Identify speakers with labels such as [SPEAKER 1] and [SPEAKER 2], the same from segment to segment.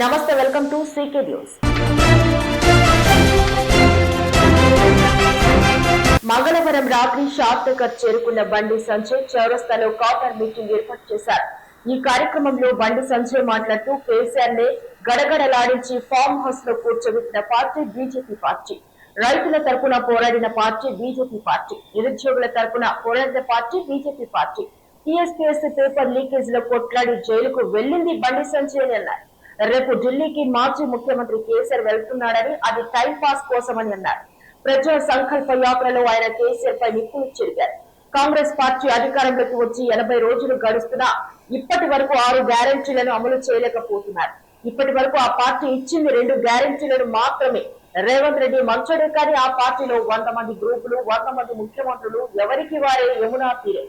[SPEAKER 1] నమస్తే welcome to CK news. మంగళవారం రాత్రి షాద్ చేరుకున్న బండి సంజయ్ చౌరస్తాలో కాపర్ మీటింగ్ ఏర్పాటు చేశారు. ఈ కార్యక్రమంలో బండి సంజయ్ మాట్లాడుతూ కేసీఆర్ నే గడగడలాడించి ఫామ్ హౌస్లో కూర్చోబెట్టిన పార్టీ బీజేపీ పార్టీ. రైతుల తరపున పోరాడిన పార్టీ బీజేపీ పార్టీ. నిరుద్యోగుల తరపున పోరాడిన party BJP party. TSPS paper లీకేజ్లో కొట్లాడి జైలుకు వెళ్ళింది బండి సంజయ్ అని అన్నారు. రేపు ఢిల్లీకి మాజీ ముఖ్యమంత్రి కేసీఆర్ వెళ్తున్నాడని అది టైం పాస్ కోసమని అన్నారు. ప్రజా సంకల్ప యాత్రలో ఆయన కేసీఆర్ పై నిప్పులు చెరిగారు. కాంగ్రెస్ పార్టీ అధికారంలోకి వచ్చి ఎనభై రోజులు గడుస్తున్నా ఇప్పటి వరకు ఆరు గ్యారంటీలను అమలు చేయలేకపోతున్నారు. ఇప్పటి వరకు ఆ పార్టీ ఇచ్చింది రెండు గ్యారంటీలను మాత్రమే. రేవంత్ రెడ్డి మంచోడే కానీ ఆ పార్టీలో వంద మంది గ్రూపులు వంద మంది ముఖ్యమంత్రులు ఎవరికి వారే యమునా తీరే.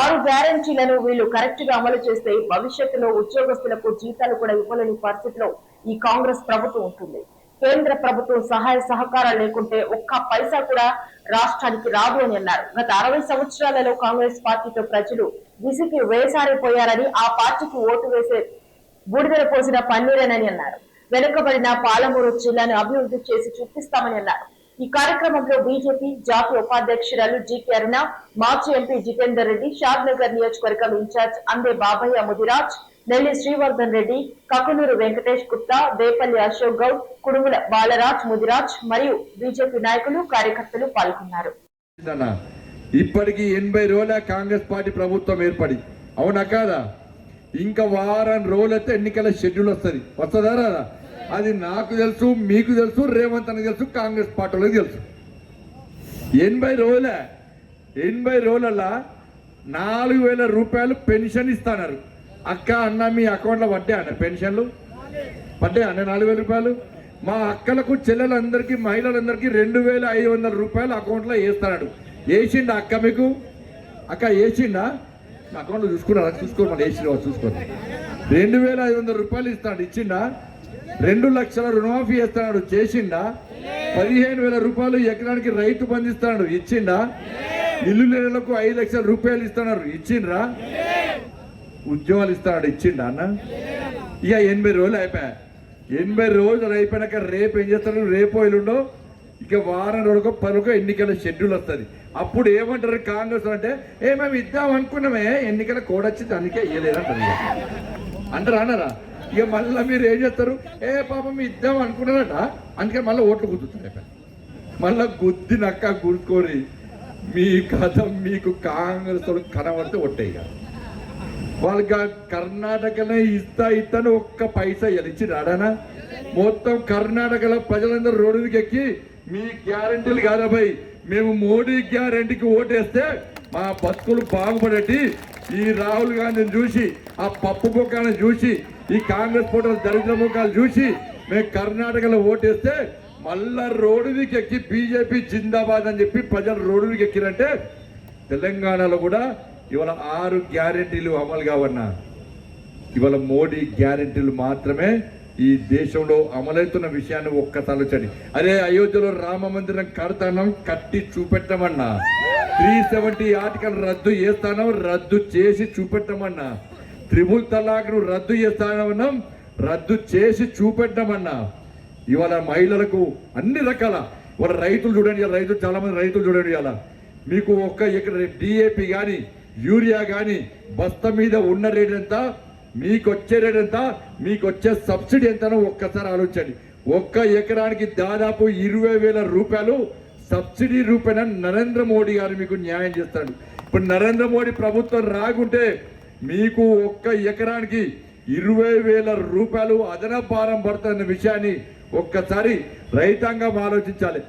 [SPEAKER 1] ఆరు గ్యారంటీలను వీళ్ళు కరెక్ట్గా అమలు చేస్తే భవిష్యత్తులో ఉద్యోగస్తులకు జీతాలు కూడా ఇవ్వలేని పరిస్థితిలో ఈ కాంగ్రెస్ ప్రభుత్వం ఉంటుంది. కేంద్ర ప్రభుత్వం సహాయ సహకారాలు లేకుంటే ఒక్క పైసా కూడా రాష్ట్రానికి రాదు అని అన్నారు. గత అరవై సంవత్సరాలలో కాంగ్రెస్ పార్టీతో ప్రజలు విసికి వేసారిపోయారని ఆ పార్టీకి ఓటు వేసే బూడిదల పోసిన పన్నీరేనని అన్నారు. వెనుకబడిన పాలమూరు జిల్లాను అభివృద్ధి చేసి చూపిస్తామని అన్నారు. ఈ కార్యక్రమంలో బీజేపీ జాతీయ ఉపాధ్యక్షురాలు జీకే అరుణ మాజీ ఎంపీ జితేందర్ రెడ్డి షాద్ నగర్ నియోజకవర్గం ఇన్ఛార్జ్ అందే బాబయ్య ముదిరాజ్ నెల్లి శ్రీవర్ధన్ రెడ్డి కకునూరు వెంకటేష్ గుప్తా దేపల్లి అశోక్ గౌడ్ కుడుముల బాలరాజ్ ముదిరాజ్ మరియు బీజేపీ నాయకులు కార్యకర్తలు పాల్గొన్నారు.
[SPEAKER 2] ఇప్పటికి ఎనభై రోజుల కాంగ్రెస్ పార్టీ ప్రభుత్వం ఏర్పడి. అవునా కాదా? ఇంకా వారం రోజులైతే ఎన్నికల షెడ్యూల్ వస్తుంది. వస్తుందా రాదా? అది నాకు తెలుసు మీకు తెలుసు రేవంత్ అని తెలుసు కాంగ్రెస్ పార్టీ తెలుసు. ఎనభై రోజుల ఎనభై రోజుల నాలుగు వేల రూపాయలు పెన్షన్ ఇస్తున్నారు. అక్క అన్న మీ అకౌంట్లో పడ్డా అన్న పెన్షన్లు? పడ్డా అన్న నాలుగు వేల రూపాయలు? మా అక్కలకు చెల్లెలందరికీ మహిళలందరికీ రెండు వేల ఐదు వందల రూపాయలు అకౌంట్లో వేస్తున్నాడు. వేసిండా అక్క మీకు? అక్క వేసిండా? నా అకౌంట్లో చూసుకున్నారా? చూసుకోమని వేసిన చూసుకోండి. రెండు వేల ఐదు వందల రూపాయలు ఇస్తాడు ఇచ్చిండా? రెండు లక్షల రుణమాఫీ చేస్తున్నాడు. చేసిండా? పదిహేను వేల రూపాయలు ఎకరానికి రైతు బంధిస్తున్నాడు ఇచ్చిండా? ఇల్లు లేనులకు ఐదు లక్షల రూపాయలు ఇస్తున్నారు. ఇచ్చిండ్రా? ఉద్యోగాలు ఇస్తాడు. ఇచ్చిండా అన్న? ఇక ఎనభై రోజులు అయిపోయా. ఎనభై రోజులు అయిపోయినాక రేపు ఏం చేస్తారు రేపు ఎల్లుండో ఇక వారం రోజుకో పదొక ఎన్నికల షెడ్యూల్ వస్తుంది. అప్పుడు ఏమంటారు కాంగ్రెస్ అంటే ఏ మేము ఇద్దాం అనుకున్నామే ఎన్నికల కోడ్ దానికే అందుకే అంటారా అన్నారా? ఇక మళ్ళీ మీరు ఏం చేస్తారు? ఏ పాపం ఇద్దాం అనుకున్నారట? అందుకే మళ్ళీ ఓట్లు గుద్దుతారు మళ్ళీ మళ్ళా గుర్తుకొని మీ కథ మీకు కాంగ్రెస్ కనబడితే ఒట్టేయ వాళ్ళకి కర్ణాటకనే ఇస్తా ఇస్తాను ఒక్క పైసా ఇచ్చి రాడానా మొత్తం కర్ణాటకలో ప్రజలందరూ రోడ్డుకి ఎక్కి మీ గ్యారంటీలు కాదాబాయ్ మేము మోడీ గ్యారంటీకి ఓటేస్తే మా బతుకులు బాగుపడేటి ఈ రాహుల్ గాంధీని చూసి ఆ పప్పు ముఖాన్ని చూసి ఈ కాంగ్రెస్ ఫోటోలు దరిద్ర ముఖాలు చూసి మేము కర్ణాటకలో ఓటేస్తే మళ్ళా రోడ్డుకి ఎక్కి బీజేపీ జిందాబాద్ అని చెప్పి ప్రజలు రోడ్డుకి ఎక్కిరంటే తెలంగాణలో కూడా ఇవాళ ఆరు గ్యారెంటీలు అమలు కావన్నా. ఇవాళ మోడీ గ్యారెంటీలు మాత్రమే ఈ దేశంలో అమలవుతున్న విషయాన్ని ఒక్కసారి వచ్చండి అదే అయోధ్యలో రామ మందిరం కడతాం కట్టి చూపెట్టమన్నా. త్రీ సెవెంటీ ఆర్టికల్ రద్దు చేస్తానం రద్దు చేసి చూపెట్టమన్నా. త్రిబుల్ తలాక్ను రద్దు చేస్తానన్నాం రద్దు చేసి చూపెట్టమన్నా. ఇవాళ మహిళలకు అన్ని రకాల ఇవాళ రైతులు చూడండి రైతులు చాలామంది రైతులు చూడండి ఇవాళ. మీకు ఒక్క ఇక్కడ డిఏపి కానీ యూరియా కానీ బస్తా మీద ఉన్న రేట్ ఎంత? మీకు వచ్చే రేట్ ఎంత? మీకు వచ్చే సబ్సిడీ ఎంతనో ఒక్కసారి ఆలోచించండి. ఒక్క ఎకరానికి దాదాపు ఇరవై వేల రూపాయలు సబ్సిడీ రూపేణ నరేంద్ర మోడీ గారు మీకు న్యాయం చేస్తాడు. ఇప్పుడు నరేంద్ర మోడీ ప్రభుత్వం రాకుంటే మీకు ఒక్క ఎకరానికి ఇరవై వేల రూపాయలు అదన భారం పడుతున్న విషయాన్ని ఒక్కసారి రైతాంగం ఆలోచించాలి.